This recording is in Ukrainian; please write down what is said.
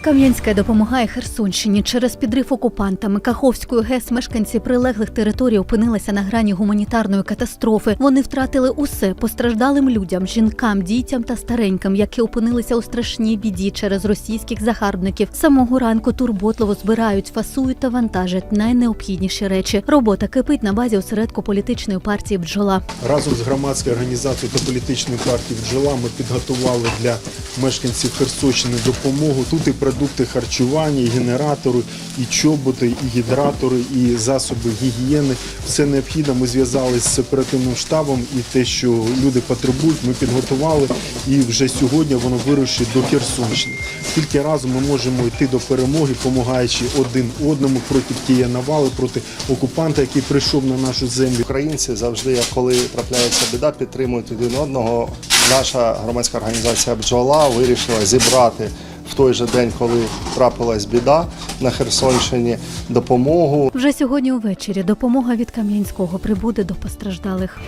Кам'янське допомагає Херсонщині через підрив окупантами Каховської ГЕС. Мешканці прилеглих територій опинилися на грані гуманітарної катастрофи. Вони втратили усе постраждалим людям, жінкам, дітям та стареньким, які опинилися у страшній біді через російських загарбників. Самого ранку турботливо збирають, фасують та вантажать найнеобхідніші речі. Робота кипить на базі осередку політичної партії бджола. Разом з громадською організацією та політичною партією «Бджола» ми підготували для мешканців Херсонщини допомогу. Тут і продукти харчування, і генератори, і чоботи, і гідратори, і засоби гігієни. Все необхідне. Ми зв'язалися з оперативним штабом і те, що люди потребують, ми підготували. І вже сьогодні воно вирушить до Херсонщини. Тільки разом ми можемо йти до перемоги, допомагаючи один одному проти тієї навали, проти окупанта, який прийшов на нашу землю. Українці завжди, коли трапляється біда, підтримують один одного. Наша громадська організація бджола вирішила зібрати в той же день, коли трапилась біда на Херсонщині, допомогу Вже сьогодні увечері допомога від Кам'янського прибуде до постраждалих.